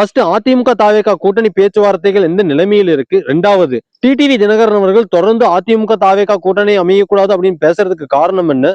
First AIADMK தாவேகா கூட்டணி பேச்சுவார்த்தைகள் எந்த நிலைமையில் இருக்கு? ரெண்டாவது டிடிவி தினகரன் அவர்கள் தொடர்ந்து அதிமுக தாவேகா கூட்டணி அமையக்கூடாது அப்படின்னு பேசுறதுக்கு காரணம் என்ன?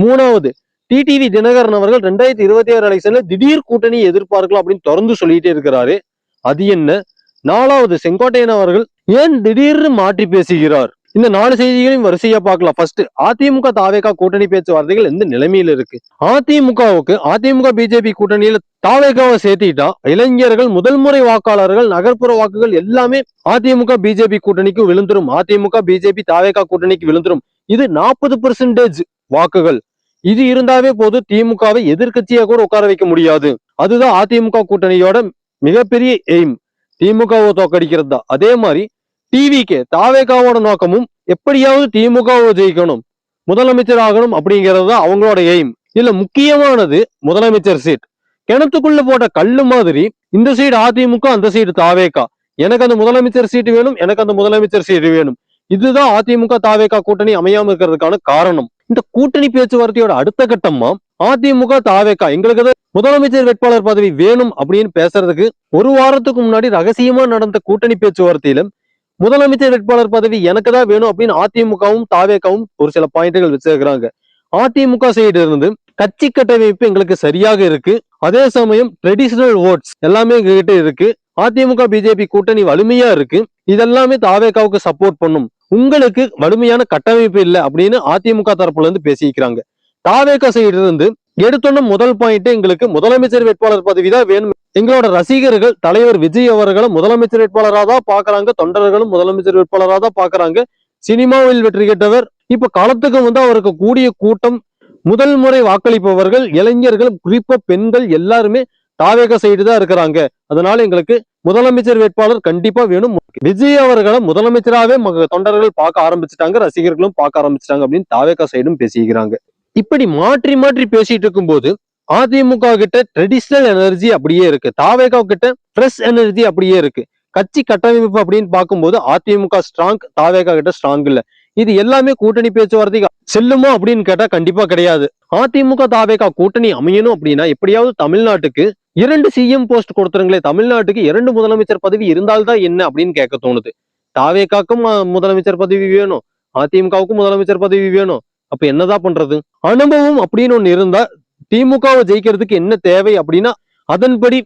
மூணாவது டிடிவி தினகரன் அவர்கள் ரெண்டாயிரத்தி இருபத்தி ஆறு எலெக்ஷன்ல திடீர் கூட்டணி எதிர்பார்க்கலாம் அப்படின்னு தொடர்ந்து சொல்லிட்டே இருக்கிறாரு. அது என்ன? நாலாவது செங்கோட்டையன் அவர்கள் ஏன் திடீர்னு மாற்றி பேசுகிறார்? இந்த நாலு செய்திகளையும் வரிசையா பார்க்கலாம். ஃபர்ஸ்ட் அதிமுக தாவேகா கூட்டணி பேச்சுவார்த்தைகள் எந்த நிலைமையில இருக்கு? அதிமுகவுக்கு அதிமுக பிஜேபி கூட்டணியில தாவேகாவை சேர்த்திட்டா இளைஞர்கள் முதல் முறை வாக்காளர்கள் நகர்ப்புற வாக்குகள் எல்லாமே அதிமுக பிஜேபி கூட்டணிக்கு விழுந்துரும். அதிமுக பிஜேபி தாவேகா கூட்டணிக்கு விழுந்துரும். இது நாற்பது பெர்சன்டேஜ் வாக்குகள். இது இருந்தாவே போது திமுகவை எதிர்கட்சியா கூட உட்கார வைக்க முடியாது. அதுதான் அதிமுக கூட்டணியோட மிகப்பெரிய எய்ம் திமுகவை தோக்கடிக்கிறது தான் அதே மாதிரி டிவிகே தாவேகாவோட நோக்கமும் எப்படியாவது திமுகவை ஜெயிக்கணும் முதலமைச்சர் ஆகணும் அப்படிங்கிறது தான் அவங்களோட எய்ம். இதுல முக்கியமானது முதலமைச்சர் சீட். கிணத்துக்குள்ள போட்ட கல்லு மாதிரி இந்த சைடு அதிமுக அந்த சைடு தாவேகா. எனக்கு அந்த முதலமைச்சர் சீட்டு வேணும் எனக்கு அந்த முதலமைச்சர் சீட்டு வேணும். இதுதான் அதிமுக தாவேகா கூட்டணி அமையாம இருக்கிறதுக்கான காரணம். இந்த கூட்டணி பேச்சுவார்த்தையோட அடுத்த கட்டமா அதிமுக தாவேகா எங்களுக்கு முதலமைச்சர் வேட்பாளர் பதவி வேணும் அப்படின்னு பேசுறதுக்கு ஒரு வாரத்துக்கு முன்னாடி ரகசியமா நடந்த கூட்டணி பேச்சுவார்த்தையில முதலமைச்சர் வேட்பாளர் பதவி எனக்கு தான் வேணும் அப்படின்னு அதிமுகவும் தாவேக்காவும் ஒரு சில பாயிண்ட்கள் வச்சிருக்கிறாங்க. அதிமுக சைடு இருந்து கட்சி கட்டமைப்பு எங்களுக்கு சரியாக இருக்கு. அதே சமயம் ட்ரெடிஷனல் ஓட்ஸ் எல்லாமே எங்ககிட்ட இருக்கு. அதிமுக பிஜேபி கூட்டணி வலிமையா இருக்கு. இதெல்லாமே தாவேகாவுக்கு சப்போர்ட் பண்ணும். உங்களுக்கு வலிமையான கட்டமைப்பு இல்லை அப்படின்னு அதிமுக தரப்புல இருந்து பேசிக்கிறாங்க. தாவேகா சைடு இருந்து எடுத்தோன்னு முதல் பாயிண்ட் எங்களுக்கு முதலமைச்சர் வேட்பாளர் பதவி தான் வேணும். எங்களோட ரசிகர்கள் தலைவர் விஜய் அவர்களும் முதலமைச்சர் வேட்பாளராக தான் பாக்குறாங்க தொண்டர்களும் முதலமைச்சர் வேட்பாளராக தான் பாக்குறாங்க சினிமாவில் வெற்றி கேட்டவர் இப்ப காலத்துக்கு வந்து அவருக்கு கூடிய கூட்டம் முதல் முறை வாக்களிப்பவர்கள் இளைஞர்கள் குறிப்பா பெண்கள் எல்லாருமே தாவேக சைடு தான் இருக்கிறாங்க. அதனால எங்களுக்கு முதலமைச்சர் வேட்பாளர் கண்டிப்பா வேணும். விஜய் அவர்களை முதலமைச்சராகவே மக- தொண்டர்கள் பார்க்க ஆரம்பிச்சுட்டாங்க ரசிகர்களும் பார்க்க ஆரம்பிச்சிட்டாங்க அப்படின்னு தாவேக சைடும் பேசிக்கிறாங்க. இப்படி மாற்றி மாற்றி பேசிட்டு இருக்கும்போது அதிமுக கிட்ட ட்ரெடிஷ்னல் எனர்ஜி அப்படியே இருக்கு. தாவேகா கிட்ட ஃப்ரெஷ் எனர்ஜி அப்படியே இருக்கு. கட்சி கட்டமைப்பு அப்படின்னு பார்க்கும்போது அதிமுக ஸ்ட்ராங் தாவேகா கிட்ட ஸ்ட்ராங் இல்ல. இது எல்லாமே கூட்டணி பேச்சுவார்த்தைக்கு செல்லுமா அப்படின்னு கேட்டா கண்டிப்பா கிடையாது. அதிமுக தாவேகா கூட்டணி அமையணும் அப்படின்னா எப்படியாவது தமிழ்நாட்டுக்கு இரண்டு சிஎம் போஸ்ட் கொடுத்துருங்களே தமிழ்நாட்டுக்கு இரண்டு முதலமைச்சர் பதவி இருந்தால்தான் என்ன அப்படின்னு கேட்க தோணுது. தாவேகாக்கும் முதலமைச்சர் பதவி வேணும். அதிமுகவுக்கும் முதலமைச்சர் பதவி வேணும். அப்ப என்னதான் பண்றது? அனுபவம் அப்படின்னு ஒண்ணு இருந்தா திமுகவை ஜெயிக்கிறதுக்கு என்ன தேவை அப்படின்னா அதன்படி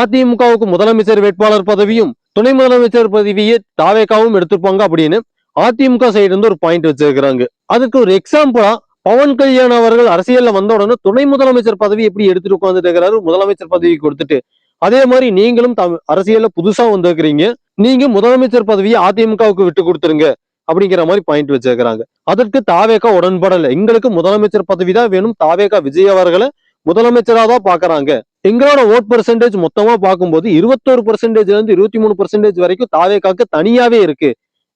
அதிமுகவுக்கு முதலமைச்சர் வேட்பாளர் பதவியும் துணை முதலமைச்சர் பதவியை தாவேகாவும் எடுத்திருப்பாங்க அப்படின்னு அதிமுக சைடு இருந்து ஒரு பாயிண்ட் வச்சிருக்கிறாங்க. அதுக்கு ஒரு எக்ஸாம்பிளா பவன் கல்யாண் அவர்கள் அரசியல்ல வந்த உடனே துணை முதலமைச்சர் பதவி எப்படி எடுத்துட்டு உட்கார்ந்துட்டு இருக்கிறாரு? முதலமைச்சர் பதவி கொடுத்துட்டு. அதே மாதிரி நீங்களும் அரசியல்ல புதுசா வந்திருக்கிறீங்க. நீங்க முதலமைச்சர் பதவியை அதிமுகவுக்கு விட்டு கொடுத்துருங்க. அப்படிங்கிற மாதிரி பாயிண்ட் வச்சிருக்கிறாங்க. அதற்கு தாவேகா உடன்படல. எங்களுக்கு முதலமைச்சர் பதவி தான் வேணும். தாவேகா விஜய் அவர்களை முதலமைச்சரா தான் பாக்குறாங்க எங்களோட ஓட் பெர்சன்டேஜ் மொத்தமா பார்க்கும்போது இருபத்தோரு பெர்சன்டேஜ்ல இருந்து இருபத்தி மூணு பெர்சன்டேஜ் வரைக்கும் தாவேக்காக்கு தனியாவே இருக்கு.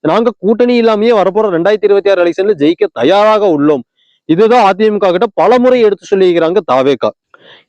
நாங்க கூட்டணி இல்லாமயே வரப்போற ரெண்டாயிரத்தி இருபத்தி ஆறு எலெக்ஷன்ல ஜெயிக்க தயாராக உள்ளோம். இதுதான் அதிமுக கிட்ட பல முறை எடுத்து சொல்லியிருக்கிறாங்க தாவேக்கா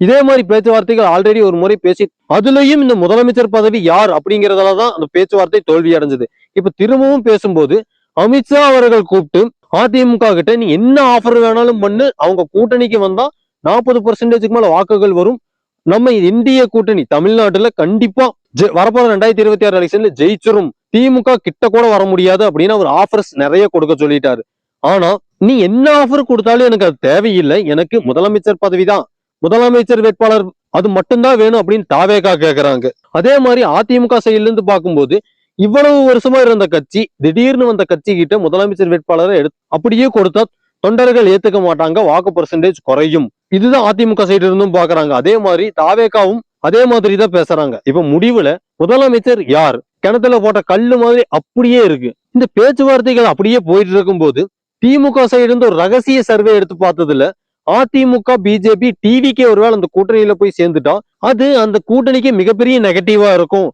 இதே மாதிரி பேச்சுவார்த்தைகள் ஆல்ரெடி ஒரு முறை பேசி அதுலயும் இந்த முதலமைச்சர் பதவி யார் அப்படிங்கறதால தான் அந்த பேச்சுவார்த்தை தோல்வி அடைஞ்சது இப்ப திரும்பவும் பேசும்போது அமித்ஷா அவர்கள் கூப்பிட்டு அதிமுக கிட்ட நீ என்ன ஆஃபர் வேணாலும் பண்ணு. அவங்க கூட்டணிக்கு வந்தா நாற்பது பர்சன்டேஜுக்கு மேல வாக்குகள் வரும். நம்ம இந்திய கூட்டணி தமிழ்நாட்டுல கண்டிப்பா ஜெ- வரப்போற ரெண்டாயிரத்தி இருபத்தி ஆறு எலெக்ஷன்ல ஜெயிச்சிரும். திமுக கிட்ட கூட வர முடியாது அப்படின்னு அவர் ஆஃபர்ஸ் நிறைய கொடுக்க சொல்லிட்டாரு. ஆனா நீ என்ன ஆஃபர் கொடுத்தாலும் எனக்கு அது தேவையில்லை. எனக்கு முதலமைச்சர் பதவி தான் முதலமைச்சர் வேட்பாளர் அது மட்டும்தான் வேணும் அப்படின்னு தாவேகா கேக்குறாங்க. அதே மாதிரி அதிமுக சைடுல இருந்து பார்க்கும்போது இவ்வளவு வருஷமா இருந்த கட்சி திடீர்னு வந்த கட்சி கிட்ட முதலமைச்சர் வேட்பாளரை எடு அப்படியே கொடுத்தா தொண்டர்கள் ஏத்துக்க மாட்டாங்க வாக்கு பர்சன்டேஜ் குறையும். இதுதான் அதிமுக சைடு இருந்தும் பாக்குறாங்க. அதே மாதிரி தாவேகாவும் அதே மாதிரி தான் பேசுறாங்க. இப்ப முடிவுல முதலமைச்சர் யார்? கிணத்துல போட்ட கல்லு மாதிரி அப்படியே இருக்கு. இந்த பேச்சுவார்த்தைகள் அப்படியே போயிட்டு இருக்கும்போது திமுக சைடு இருந்து ஒரு ரகசிய சர்வே எடுத்து பார்த்ததுல அதிமுக பிஜேபி டிவிக்கே ஒருவேளை அந்த கூட்டணியில போய் சேர்ந்துட்டா அது அந்த கூட்டணிக்கு மிகப்பெரிய நெகட்டிவா இருக்கும்.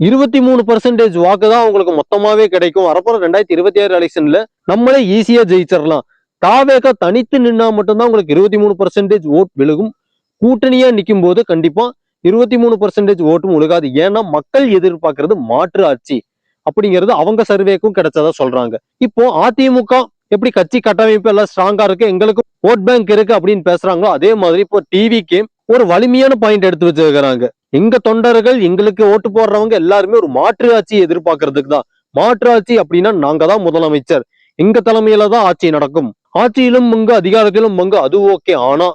இருபத்தி மூணு பர்சன்டேஜ் வாக்கு தான் அவங்களுக்கு மொத்தமாவே கிடைக்கும். வரப்போற ரெண்டாயிரத்தி இருபத்தி ஆறு எலெக்ஷன்ல நம்மளே ஈஸியா ஜெயிச்சிடலாம் தாவேக்கா தனித்து நின்னா மட்டும்தான் உங்களுக்கு இருபத்தி மூணு பர்சன்டேஜ் ஓட் விழுகும். கூட்டணியா நிற்கும் போது கண்டிப்பா இருபத்தி மூணு பர்சன்டேஜ் ஓட்டும் விழுகாது. ஏன்னா மக்கள் எதிர்பார்க்கறது மாற்று ஆட்சி. அப்படிங்கிறது அவங்க சர்வேக்கும் கிடைச்சதா சொல்றாங்க. இப்போ அதிமுக எப்படி கட்சி கட்டமைப்பு எல்லாம் ஸ்ட்ராங்கா இருக்கு எங்களுக்கு ஓட் பேங்க் இருக்கு அப்படின்னு பேசுறாங்களோ அதே மாதிரி இப்போ டிவிக்கு ஒரு வலிமையான பாயிண்ட் எடுத்து வச்சிருக்கிறாங்க. எங்க தொண்டர்கள் எங்களுக்கு ஓட்டு போடுறவங்க எல்லாருமே ஒரு மாற்று ஆட்சியை எதிர்பார்க்கறதுக்கு தான். மாற்று ஆட்சி அப்படின்னா நாங்க தான் முதலமைச்சர். எங்க தலைமையில தான் ஆட்சி நடக்கும். ஆட்சியிலும் பங்கு அதிகாரத்திலும் பங்கு அது ஓகே. ஆனா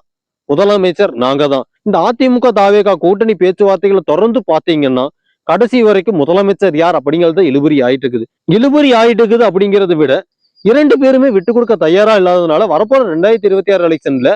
முதலமைச்சர் நாங்க தான். இந்த அதிமுக தாவேகா கூட்டணி பேச்சுவார்த்தைகளை தொடர்ந்து பாத்தீங்கன்னா கடைசி வரைக்கும் முதலமைச்சர் யார் அப்படிங்கறது இழுபறி ஆயிட்டு இருக்குது இழுபறி ஆயிட்டு இருக்குது அப்படிங்கறத விட இரண்டு பேருமே விட்டு கொடுக்க தயாரா இல்லாததுனால வரப்போற ரெண்டாயிரத்தி இருபத்தி ஆறு எலெக்ஷன்ல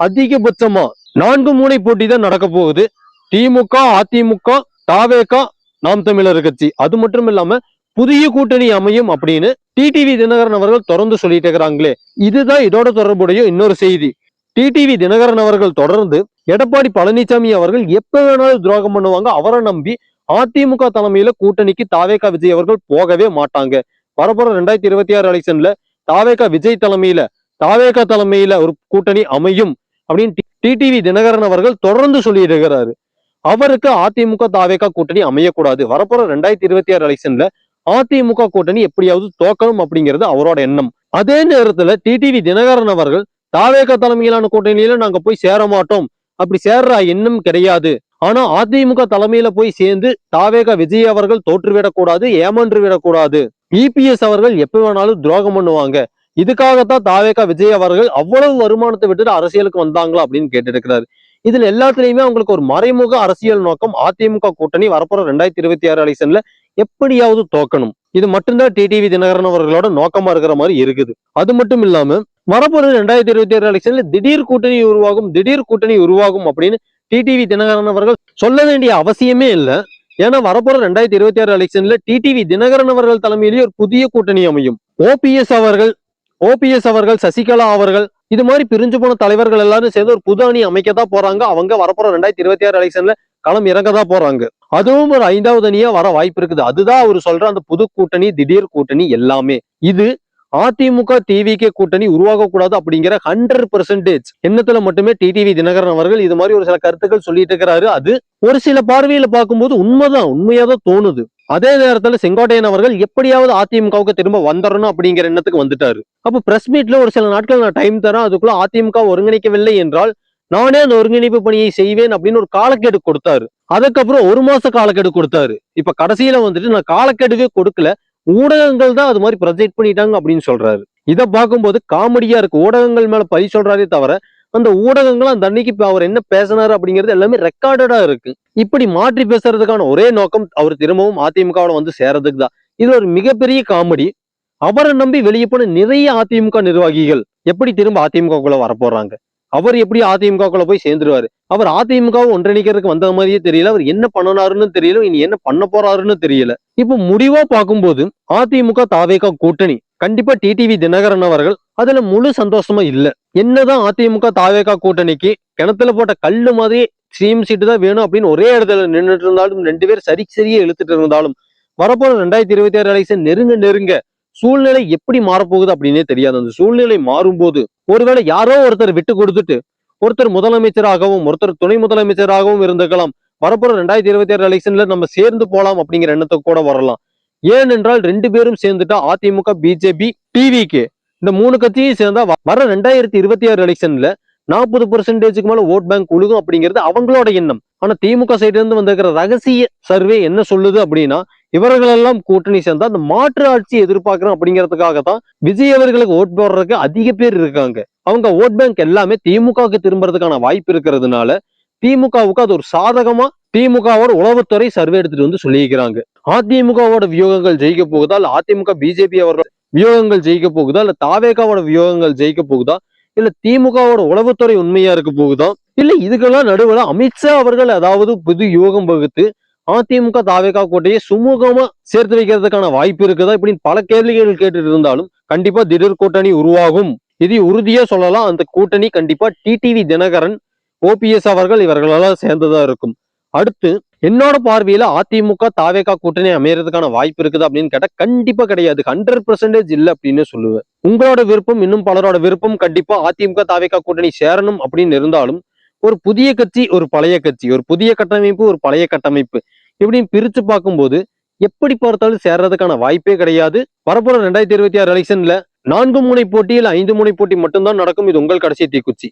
அதிகபட்சமா நான்கு மூனை போட்டி தான் நடக்க போகுது. திமுக அதிமுக தாவேகா நாம் தமிழர் கட்சி. அது மட்டும் இல்லாம புதிய கூட்டணி அமையும் அப்படின்னு டிடிவி தினகரன் அவர்கள் தொடர்ந்து சொல்லிட்டு இருக்கிறாங்களே. இதுதான் இதோட தொடர்புடைய இன்னொரு செய்தி. டிடிவி தினகரன் அவர்கள் தொடர்ந்து எடப்பாடி பழனிசாமி அவர்கள் எப்ப வேணாலும் துரோகம் பண்ணுவாங்க அவரை நம்பி அதிமுக தலைமையில கூட்டணிக்கு தாவேகா விஜய் அவர்கள் போகவே மாட்டாங்க. வரப்போற ரெண்டாயிரத்தி இருபத்தி ஆறு எலெக்ஷன்ல தாவேகா விஜய் தலைமையில தாவேகா தலைமையில ஒரு கூட்டணி அமையும் அப்படின்னு டிடிவி தினகரன் அவர்கள் தொடர்ந்து சொல்லிட்டு இருக்கிறாரு. அவருக்கு அதிமுக தாவேகா கூட்டணி அமையக்கூடாது. வரப்போற ரெண்டாயிரத்தி இருபத்தி ஆறு எலெக்ஷன்ல அதிமுக கூட்டணி எப்படியாவது தோக்கணும் அப்படிங்கிறது அவரோட எண்ணம். அதே நேரத்துல டிடிவி தினகரன் அவர்கள் தாவேகா தலைமையிலான கூட்டணியில நாங்க போய் சேர மாட்டோம். அப்படி சேர்ற எண்ணம் கிடையாது. ஆனா அதிமுக தலைமையில போய் சேர்ந்து தாவேகா விஜய் அவர்கள் தோற்றுவிடக்கூடாது ஏமான்று விடக்கூடாது இபிஎஸ் அவர்கள் எப்ப வேணாலும் துரோகம் பண்ணுவாங்க. இதுக்காகத்தான் தாவேகா விஜய் அவர்கள் அவ்வளவு வருமானத்தை விட்டுட்டு அரசியலுக்கு வந்தாங்களா அப்படின்னு கேட்டிருக்கிறாரு. இதுல எல்லாத்துலயுமே அவங்களுக்கு ஒரு மறைமுக அரசியல் நோக்கம் அதிமுக கூட்டணி வரப்போற ரெண்டாயிரத்தி இருபத்தி ஆறு எலெக்ஷன்ல எப்படியாவது தோக்கணும். இது மட்டும்தான் டிடிவி தினகரன் அவர்களோட நோக்கமா இருக்கிற மாதிரி இருக்குது. அது மட்டும் இல்லாம வரப்போற ரெண்டாயிரத்தி இருபத்தி ஆறு எலெக்ஷன்ல திடீர் கூட்டணி உருவாகும் திடீர் கூட்டணி உருவாகும் அப்படின்னு டிடிவி தினகரன் அவர்கள் சொல்ல வேண்டிய அவசியமே இல்லை. ஏன்னா வரப்போற ரெண்டாயிரத்தி இருபத்தி ஆறு எலெக்ஷன்ல டிடிவி தினகரன் அவர்கள் தலைமையிலேயே ஒரு புதிய கூட்டணி அமையும். ஓபிஎஸ் அவர்கள் ஓபிஎஸ் அவர்கள் சசிகலா அவர்கள் இது மாதிரி பிரிஞ்சு போன தலைவர்கள் எல்லாரும் சேர்ந்து ஒரு புது அணி அமைக்கத்தான் போறாங்க. அவங்க வரப்போற ரெண்டாயிரத்தி இருபத்தி ஆறு எலெக்ஷன்ல களம் இறங்கதான் போறாங்க. அதுவும் ஒரு ஐந்தாவது அணியா வர வாய்ப்பு இருக்குது. அதுதான் அவர் சொல்ற அந்த புது கூட்டணி திடீர் கூட்டணி எல்லாமே. இது அதிமுக டிவிகே கூட்டணி உருவாகக்கூடாது அப்படிங்கிற ஹண்ட்ரட் பெர்சன்டேஜ் எண்ணத்துல மட்டுமே டிடிவி தினகரன் அவர்கள் இது மாதிரி ஒரு சில கருத்துக்கள் சொல்லிட்டு இருக்கிறாரு. அது ஒரு சில பார்வையில பார்க்கும்போது உண்மைதான் உண்மையாதான் தோணுது. அதே நேரத்துல செங்கோட்டையன் அவர்கள் எப்படியாவது அதிமுகவுக்கு திரும்ப வந்துடணும் அப்படிங்கிற எண்ணத்துக்கு வந்துட்டாரு. அப்ப பிரஸ் மீட்ல ஒரு சில நாட்கள் நான் டைம் தரேன் அதுக்குள்ள அதிமுக ஒருங்கிணைக்கவில்லை என்றால் நானே அந்த ஒருங்கிணைப்பு பணியை செய்வேன் அப்படின்னு ஒரு காலக்கெடு கொடுத்தாரு. அதுக்கப்புறம் ஒரு மாச காலக்கெடு கொடுத்தாரு. இப்ப கடைசியில வந்துட்டு நான் காலக்கெடுவே கொடுக்கல ஊடகங்கள் தான் அது மாதிரி ப்ரொஜெக்ட் பண்ணிட்டாங்க அப்படின்னு சொல்றாரு. இதை பார்க்கும்போது காமெடியா இருக்கு. ஊடகங்கள் மேல பழி சொல்றாரே தவிர அந்த ஊடகங்களும் அந்த அன்னைக்கு இப்ப அவர் என்ன பேசினாரு அப்படிங்கிறது எல்லாமே ரெக்கார்டடா இருக்கு. இப்படி மாற்றி பேசுறதுக்கான ஒரே நோக்கம் அவர் திரும்பவும் அதிமுகவோட வந்து சேரதுக்கு தான். இது ஒரு மிகப்பெரிய காமெடி. அவரை நம்பி வெளியே போன நிறைய அதிமுக நிர்வாகிகள் எப்படி திரும்ப அதிமுகக்குள்ள வரப்போறாங்க அவர் எப்படி அதிமுகக்குள்ள போய் சேர்ந்துருவாரு? அவர் அதிமுகவை ஒன்றிணைக்கிறதுக்கு வந்த மாதிரியே தெரியல. அவர் என்ன பண்ணனாருன்னு தெரியல. இனி என்ன பண்ண போறாருன்னு தெரியல. இப்ப முடிவா பார்க்கும்போது அதிமுக தாவேகா கூட்டணி கண்டிப்பா டிடிவி தினகரன் அவர்கள் அதுல முழு சந்தோஷமா இல்ல. என்னதான் அதிமுக தாவேகா கூட்டணிக்கு கிணத்துல போட்ட கல்லு மாதிரி சிஎம் சீட்டு தான் வேணும் அப்படின்னு ஒரே இடத்துல நின்றுட்டு இருந்தாலும் ரெண்டு பேர் சரி சரியே இழுத்துட்டு இருந்தாலும் வரப்போற ரெண்டாயிரத்தி இருபத்தி ஆறு எலெக்ஷன் நெருங்க நெருங்க சூழ்நிலை எப்படி மாறப்போகுது அப்படின்னே தெரியாது. அந்த சூழ்நிலை மாறும்போது ஒருவேளை யாரோ ஒருத்தர் விட்டு கொடுத்துட்டு ஒருத்தர் முதலமைச்சராகவும் ஒருத்தர் துணை முதலமைச்சராகவும் இருந்துக்கலாம் வரப்போற ரெண்டாயிரத்தி இருபத்தி ஆறு எலெக்ஷன்ல நம்ம சேர்ந்து போலாம் அப்படிங்கிற எண்ணத்தை கூட வரலாம். ஏனென்றால் ரெண்டு பேரும் சேர்ந்துட்டா அதிமுக பிஜேபி டிவிக்கு. இந்த மூணு கட்சியும் சேர்ந்தா வர ரெண்டாயிரத்தி இருபத்தி ஆறு எலெக்ஷன்ல நாற்பது பெர்சன்டேஜுக்கு மேல ஓட் பேங்க் உழுகும் அப்படிங்கிறது அவங்களோட எண்ணம். ஆனா திமுக சைட்ல இருந்து வந்திருக்கிற ரகசிய சர்வே என்ன சொல்லுது அப்படின்னா இவர்களெல்லாம் கூட்டணி சேர்ந்தா அந்த மாற்று ஆட்சி எதிர்பார்க்கிறோம் அப்படிங்கிறதுக்காக தான் விஜய் அவர்களுக்கு ஓட் போடுறதுக்கு அதிக பேர் இருக்காங்க. அவங்க ஓட் பேங்க் எல்லாமே திமுகவுக்கு திரும்புறதுக்கான வாய்ப்பு இருக்கிறதுனால திமுகவுக்கு அது ஒரு சாதகமா திமுகவோட உளவுத்துறை சர்வே எடுத்துட்டு வந்து சொல்லியிருக்கிறாங்க. அதிமுகவோட வியூகங்கள் ஜெயிக்க போகுதா? இல்ல அதிமுக பிஜேபி அவரோட வியூகங்கள் ஜெயிக்க போகுதா? இல்ல தாவேகாவோட வியூகங்கள் ஜெயிக்க போகுதா? இல்ல திமுகவோட உளவுத்துறை உண்மையா இருக்க போகுதா? இல்ல இதுக்கெல்லாம் நடுவுல அமித்ஷா அவர்கள் அதாவது புது யோகம் வகுத்து அதிமுக தாவேகா கோட்டையை சுமூகமா சேர்த்து வைக்கிறதுக்கான வாய்ப்பு இருக்குதா? இப்படின்னு பல கேள்விகள் கேட்டுட்டு இருந்தாலும் கண்டிப்பா திடீர் கூட்டணி உருவாகும். இது உறுதியா சொல்லலாம். அந்த கூட்டணி கண்டிப்பா டிடிவி தினகரன் ஓபிஎஸ் அவர்கள் இவர்களெல்லாம் சேர்ந்ததா இருக்கும். அடுத்து என்னோட பார்வையில அதிமுக தாவேகா கூட்டணி அமையறதுக்கான வாய்ப்பு இருக்குது அப்படின்னு கேட்டா கண்டிப்பா கிடையாது. ஹண்ட்ரட் பர்சன்டேஜ் இல்ல அப்படின்னு சொல்லுவேன். உங்களோட விருப்பம் இன்னும் பலரோட விருப்பம் கண்டிப்பா அதிமுக தாவேகா கூட்டணி சேரணும் அப்படின்னு இருந்தாலும் ஒரு புதிய கட்சி ஒரு பழைய கட்சி ஒரு புதிய கட்டமைப்பு ஒரு பழைய கட்டமைப்பு இப்படின்னு பிரிச்சு பார்க்கும்போது எப்படி பார்த்தாலும் சேர்றதுக்கான வாய்ப்பே கிடையாது. வரப்போற ரெண்டாயிரத்தி இருபத்தி ஆறு எலெக்ஷன்ல நான்கு முனை போட்டியில் ஐந்து முனை போட்டி மட்டும்தான் நடக்கும். இது உங்கள் கடைசி தீக்குச்சி.